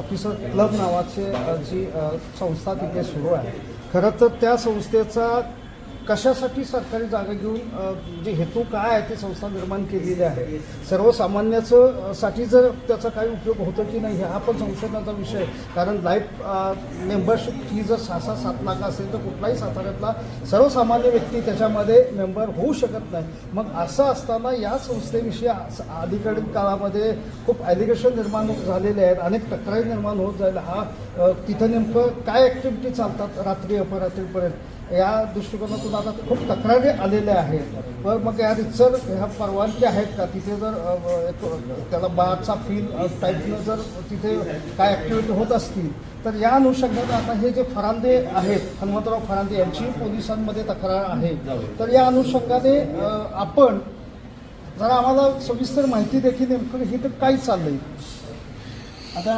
Officer club नावाचे जी संस्था तिथे सुरू आहे. खरं तर त्या संस्थेचा कशासाठी सरकारी जागा घेऊन जे हेतू काय आहे ते संस्था निर्माण केलेली आहे? सर्वसामान्याचं साठी जर त्याचा काही उपयोग होतो की नाही हा पण संशोधनाचा विषय कारण लाईफ मेंबरशिप फी जर सहा सहा सात लाख असेल तर कुठलाही साताऱ्यातला सर्वसामान्य व्यक्ती त्याच्यामध्ये मेंबर होऊ शकत नाही. मग असं असताना या संस्थेविषयी अलीकडील काळामध्ये खूप ॲलिगेशन निर्माण होत झालेले आहेत. अनेक तक्रारी निर्माण होत जायला हा तिथं नेमकं काय ॲक्टिव्हिटी चालतात रात्री अपरात्रीपर्यंत? या दृष्टिकोनातून आता खूप तक्रारी आलेल्या आहेत. तर मग या रितसर ह्या परवानगी आहेत का? तिथे जर त्याला बारचा फील टाईपनं जर तिथे काय ॲक्टिव्हिटी होत असतील तर या अनुषंगाने आता हे जे फरांदे आहेत हनुमंतराव फरांदे यांची पोलिसांमध्ये तक्रार आहे. तर या अनुषंगाने आपण जरा आम्हाला सविस्तर माहिती देखील नेमकं हे तर काय चाललंय? आता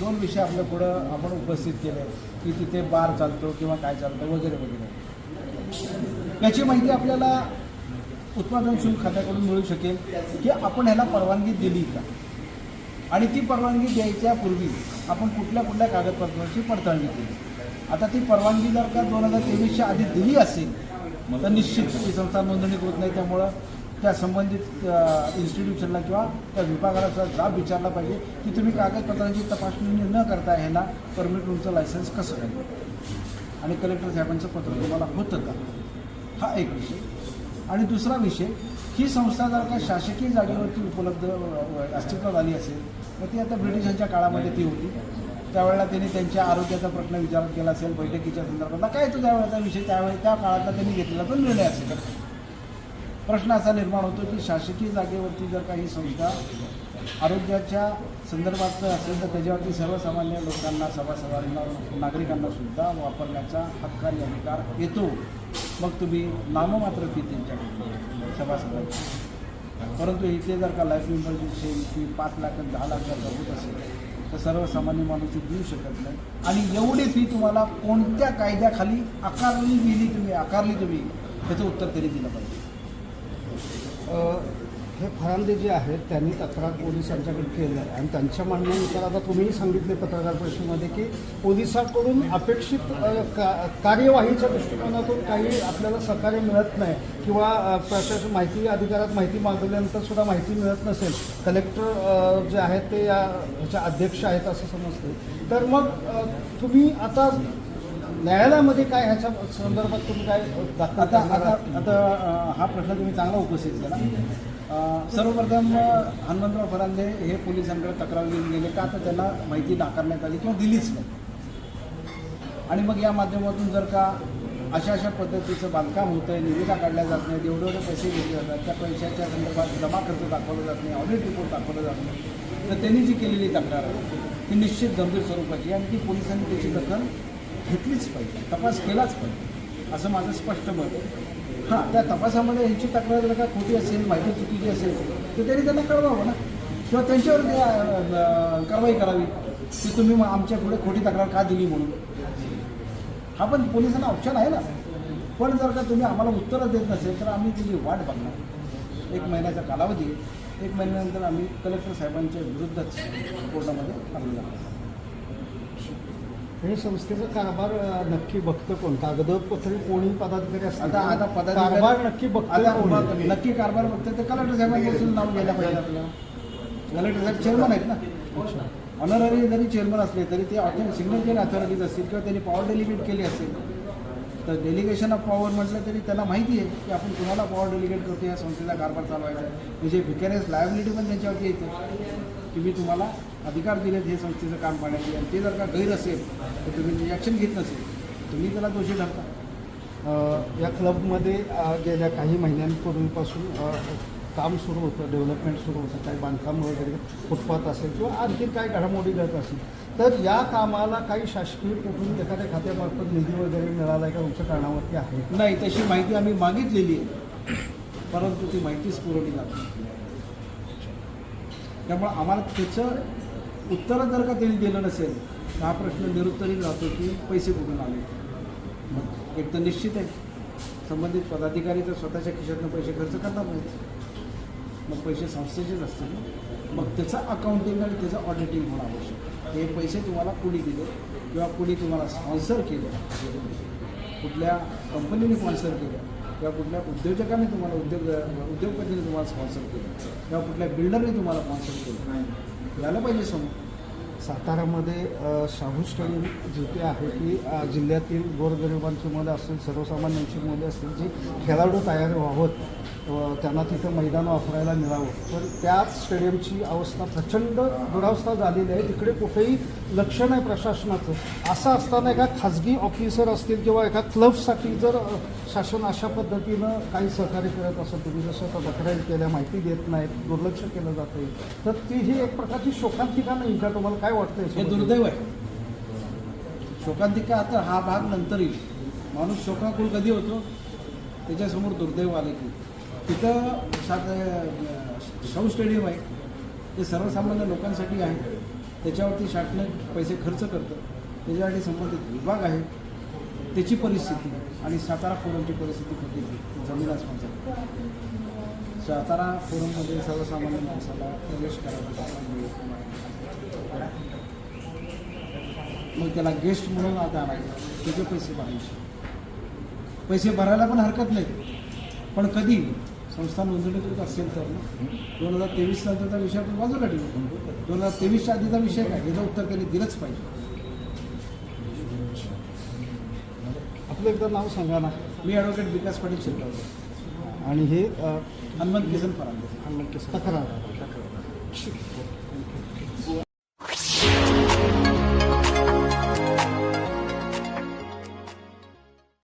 दोन विषय आपल्या पुढं आपण उपस्थित केले की तिथे बार चालतो किंवा काय चालतं वगैरे वगैरे. याची माहिती आपल्याला उत्पादन शुल्क खात्याकडून मिळू शकेल की आपण ह्याला परवानगी दिली का? आणि ती परवानगी द्यायच्या पूर्वी आपण कुठल्या कुठल्या कागदपत्रांची पडताळणी केली. आता ती परवानगी जर का दोन हजार तेवीसच्या आधी दिली असेल तर निश्चित ही संस्था नोंदणीकृत नाही त्यामुळं त्या संबंधित इन्स्टिट्यूशनला किंवा त्या विभागाला सुद्धा जाब विचारला पाहिजे की तुम्ही कागदपत्रांची तपासणी न करता ह्याला परमिट रूमचं लायसन्स कसं राहील आणि कलेक्टर साहेबांचं पत्र तुम्हाला होतं का? हा एक विषय. आणि दुसरा विषय ही संस्था जर का शासकीय जागेवरती उपलब्ध अस्तित्वात आली असेल तर ती आता ब्रिटिशांच्या काळामध्ये ती होती. त्यावेळेला त्यांनी त्यांच्या आरोग्याचा प्रश्न विचार केला असेल बैठकीच्या संदर्भातला. काय तो त्यावेळेचा विषय? त्यावेळी त्या काळातला त्यांनी घेतलेला तो निर्णय असेल. प्रश्न असा निर्माण होतो की शासकीय जागेवरती जर काही संस्था आरोग्याच्या संदर्भात असेल तर त्याच्यावरती सर्वसामान्य लोकांना सभासदांना नागरिकांना सुद्धा वापरण्याचा हक्क आणि अधिकार येतो. मग तुम्ही नाममात्र फी त्यांच्याकडून सभासदांची. परंतु इथे जर का लाईफ इमर्जन्सी फी पाच लाख दहा लाख जर होत असेल तर सर्वसामान्य माणूस देऊ शकत नाही. आणि एवढी फी तुम्हाला कोणत्या कायद्याखाली आकारली गेली तुम्ही आकारली तुम्ही त्याचं उत्तर तरी दिलं पाहिजे. हे फरांदे जे आहेत त्यांनी तक्रार पोलिसांच्याकडे केलं आहे. आणि त्यांच्या म्हणण्यानुसार आता तुम्हीही सांगितले पत्रकार परिषदेमध्ये की पोलिसांकडून अपेक्षित का कार्यवाहीच्या दृष्टिकोनातून काही आपल्याला सहकार्य मिळत नाही किंवा प्रशासन माहिती अधिकारात माहिती मागवल्यानंतर सुद्धा माहिती मिळत नसेल. कलेक्टर जे आहेत ते या ह्याच्या अध्यक्ष आहेत असं समजते तर मग तुम्ही आता न्यायालयामध्ये काय ह्याच्या संदर्भात तुम्ही काय आता आता? आता हा प्रश्न तुम्ही चांगला उपस्थित केला. सर्वप्रथम हनुमंतराव फरांदे हे पोलिसांकडे तक्रार घेऊन गेले का? तर त्यांना माहिती नाकारण्यात आली किंवा दिलीच नाही. आणि मग या माध्यमातून जर का अशा अशा पद्धतीचं बांधकाम होतं आहे निविदा काढल्या जात नाही एवढे एवढे पैसे घेतले जातात त्या पैशाच्या संदर्भात जमा खर्च दाखवला जात नाही ऑडिट रिपोर्ट दाखवला जात नाही. तर त्यांनी जी केलेली तक्रार आहे ती निश्चित गंभीर स्वरूपाची आणि ती पोलिसांनी त्याची दखल घेतलीच पाहिजे तपास केलाच पाहिजे असं माझं स्पष्ट मत आहे. हां त्या तपासामध्ये ह्यांची तक्रार जर का खोटी असेल माहिती चुकीची असेल तर त्यांनी त्यांना कळवावं ना. किंवा त्यांच्यावर कारवाई करावी. की तुम्ही मग आमच्या पुढे खोटी तक्रार का दिली म्हणून? हा पण पोलिसांना ऑप्शन आहे ना. पण जर का तुम्ही आम्हाला उत्तरं देत नसेल तर आम्ही त्याची वाट बघणार. एक महिन्याचा कालावधी एक महिन्यानंतर आम्ही कलेक्टर साहेबांच्या विरुद्धच कोर्टामध्ये आम्ही जाणार हे संस्थेचा कारभार नक्की बघतं कोण? कागदपत्री कोणी पदाधिकारी असतात? आता आता पदाधिकारी कारभार नक्की बघतं आता कोण? मग नक्की कारभार बघते तर कलेक्टर साहेबांपासून नाव घ्यायला पाहिजे आपल्याला. कलेक्टर साहेब चेअरमन आहेत ना? ऑनररी जरी चेअरमन असले तरी ते सिग्नेचर अथॉरिटीज असतील किंवा त्यांनी पॉवर डेलिगेट केली असेल तर डेलिगेशन ऑफ पॉवर म्हटलं तरी त्यांना माहिती आहे की आपण कुणाला पॉवर डेलिगेट करतो या संस्थेचा कारभार चालवायचा आहे. म्हणजे विकॅरियस लायबिलिटी पण त्यांच्यावरती येते की मी तुम्हाला अधिकार दिलेत हे संस्थेचं काम पाहण्याची आणि ते जर का गैर असेल तर तुम्ही ॲक्शन घेत नसेल. तुम्ही त्याला दोषी ठरता या क्लबमध्ये गेल्या काही महिन्यांपूर्वीपासून काम सुरू होतं डेव्हलपमेंट सुरू होतं. काही बांधकाम वगैरे फुटपाथ असेल किंवा आणखी काय घडामोडी घडत असेल तर या कामाला काही शासकीय कुठून एखाद्या खात्यामार्फत निधी वगैरे मिळाला आहे का? तुमच्या कारणावरती आहे? नाही तशी माहिती आम्ही मागितलेली आहे. परंतु ती माहितीच पुरवली जात त्यामुळे आम्हाला त्याचं उत्तर जर का त्यांनी दिलं नसेल तर हा प्रश्न निरुत्तरित राहतो की पैसे कुठून आले? मग एक तर निश्चित आहे. संबंधित पदाधिकारी तर स्वतःच्या खिशातनं पैसे खर्च करणार नाहीत मग पैसे संस्थेचेच असतील मग त्याचं अकाउंटिंग आणि त्याचं ऑडिटिंग होणं आवश्यक आहे. हे पैसे तुम्हाला कुणी दिले किंवा कुणी तुम्हाला स्पॉन्सर केलं कुठल्या कंपनीने स्पॉन्सर केलं किंवा कुठल्या उद्योजकाने तुम्हाला उद्योग उद्योगपतीने तुम्हाला स्पॉन्सर केलं किंवा कुठल्या बिल्डरने तुम्हाला स्पॉन्सर केलं? झालं पाहिजे समोर. साताऱ्यामध्ये अ, शाहू स्टेडियम जिथे आहे की जिल्ह्यातील गोरगरिबांची मुलं असतील सर्वसामान्यांची मुले असतील जी खेळाडू तयार व्हावत त्यांना तिथं मैदान वापरायला मिळावं. तर त्याच स्टेडियमची अवस्था प्रचंड दुरावस्था झालेली आहे. तिकडे कुठेही लक्ष नाही प्रशासनाचं. असं असताना एका खाजगी ऑफिसर असतील किंवा एका क्लबसाठी जर शासन अशा पद्धतीनं काही सहकार्य करत असेल तुम्ही जसं आता तक्रारी केल्या माहिती देत नाहीत दुर्लक्ष केलं जातं तर ती ही एक प्रकारची शोकांतिका नाही का? तुम्हाला काय वाटतं हे? दुर्दैव आहे. शोकांतिका आता हा भाग नंतर येईल. माणूस शोकाकुळ कधी होतो? त्याच्यासमोर दुर्दैव आले की. तिथं सात शाहू स्टेडियम आहे. ते सर्वसामान्य लोकांसाठी आहे. त्याच्यावरती शासनाने पैसे खर्च करतं त्याच्यासाठी संबंधित विभाग आहे. त्याची परिस्थिती आणि सातारा फोरमची परिस्थिती कुठली जमीन आसमानचा सातारा फोरममध्ये सर्वसामान्य माणसाला प्रवेश करायला. मग त्याला गेस्ट म्हणून आता आणायचं. त्याचे पैसे भरायचे. पैसे भरायला पण हरकत नाही. पण कधी? संस्था नोंदणीकृत असेल तर ना. दोन हजार तेवीस नंतरचा विषय आपण बाजूला ठेवू दोन हजार तेवीसच्या आधीचा विषय काय? याचं उत्तर त्यांनी दिलंच पाहिजे. आपलं एकदा नाव सांगा ना. मी ॲडव्होकेट विकास पाटील शिरगावकर. आणि हे अ, हनुमंत किसन फरांदे तक्रार